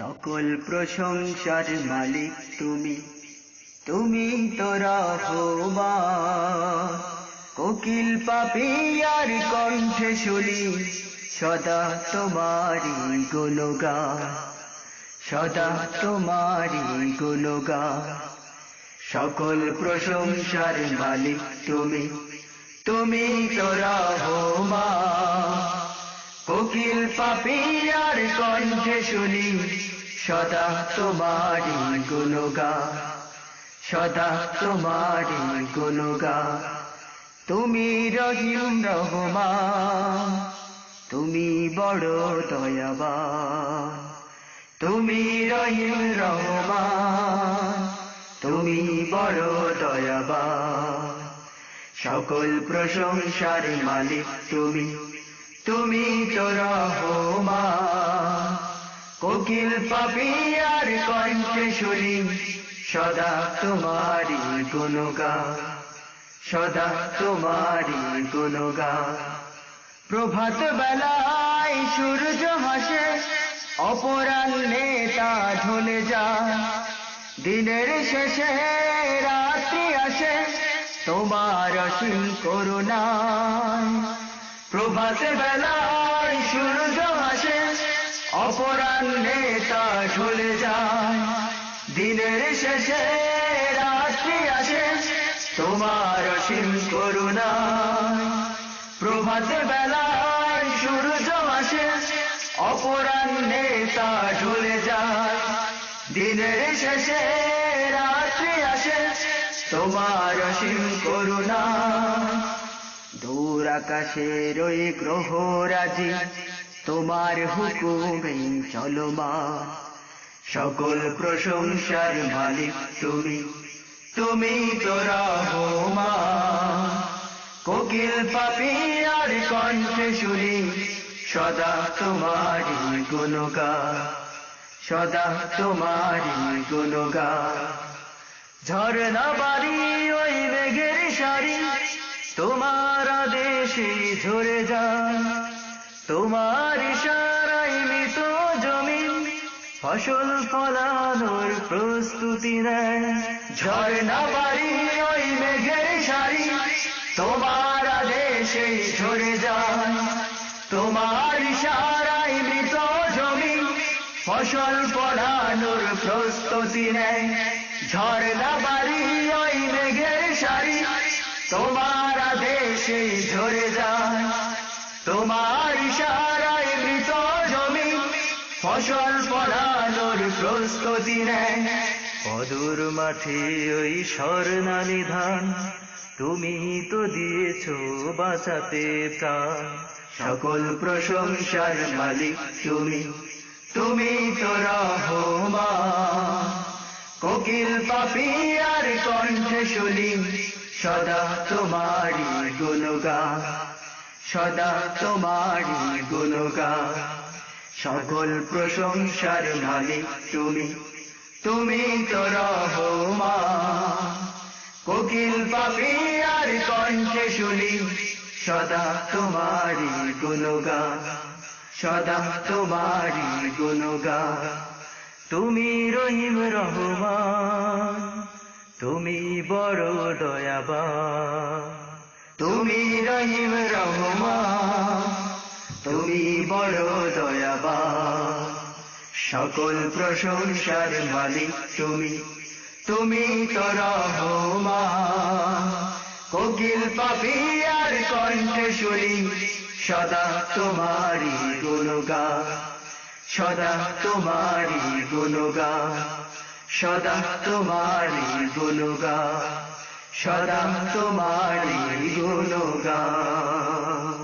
সকল প্রশংসার মালিক তুমি। তুমি তোরা হোমা কোকিল পাপিয়ার কণ্ঠে শুনি সদা তোমারি গুণগান। সদা তোমারি গুণগান। সকল প্রশংসার মালিক তুমি। তুমি তোরা হোমা কোকিল পাপিয়ার কণ্ঠে শুনি, সদা তোমারি গুণগান, সদা তোমারি গুণগান। তুমি রহিম রহমান, তুমি বড় দয়াবান। তুমি রহিম রহমান, তুমি বড় দয়াবান। সকল প্রশংসার মালিক তুমি তুমি তো রহমান কোকিল পাপিয়ার কণ্ঠে শুনি সদা তোমারি গুণগান, সদা তোমারি গুণগান। প্রভাত বেলায় সূর্য হাসে অপরাহ্নে তা ঢলে যায়। দিনের শেষে রাত্রি আসে, তোমার অসীম করুণা প্রভাত বেলায় সূর্য হাসে অপরাহ্নে তা ঢলে যায়। দিনের শেষে রাত্রি আসে, তোমার অসীম করুণা প্রভাত বেলায় সূর্য আসে অপরাহ্নে তা ঢলে যায়। দিনের শেষে রাত্রি আসে, তোমার অসীম করুণা দূর আকাশের ওই গ্রহ রাজি তোমার হুকুমে চলমান। সকল প্রশংসার মালিক তুমি তুমি তোরা হোমা কোকিল পাপি আর কণ্ঠে শুনি, সদা তোমারি গুণগান, সদা তোমারি গুণগান। ঝরনা বাড়ি ওই মেঘের আদেশে ঝরে তোমার ইশারাই মৃত জমিন ফসল ফলানোর প্রস্তুতি নেয়। ঝরনা বাড়ি, ওই মেঘের সারি, তোমার আদেশে ঝরে তোমার ইশারাই মৃত ফসল প্রস্তুতি নেয়। ঝরনা বাড়ি, ওই মেঘের সারি, তোমার আদেশে ঝরে যায়। তোমার ইশারায় মৃত জমি, ফসল প্রস্তুতি নেয়। অদূর মাঠে ওই স্বর্ণালী ধান তুমি তো দিয়েছ বাঁচাতে প্রাণ। সকল প্রশংসার মালিক তুমি তুমি তো রহমান। কোকিল পাপিয়ার কণ্ঠে শুনি সদা তোমারি গুণগান, সদা তোমারি গুণগান। সকল প্রশংসার মালিক তুমি তুমি তো রহমান। কোকিল পাপিয়ার কণ্ঠে শুনি, সদা তোমারি গুণগান, সদা তোমারি গুণগান। তুমি রহিম রহমান। তুমি বড় দয়াবা তুমি রহিম রহমা তুমি বড় দয়াবা সকল প্রশংসার মালিক তুমি তুমি তো রহমা কোকিল পাপিয়ার কণ্ঠে শুনি সদা তোমারি গুণগান, সদা তোমারি গুণগান। সদা তোমারি গুণগান সদা তোমারি গুণগান।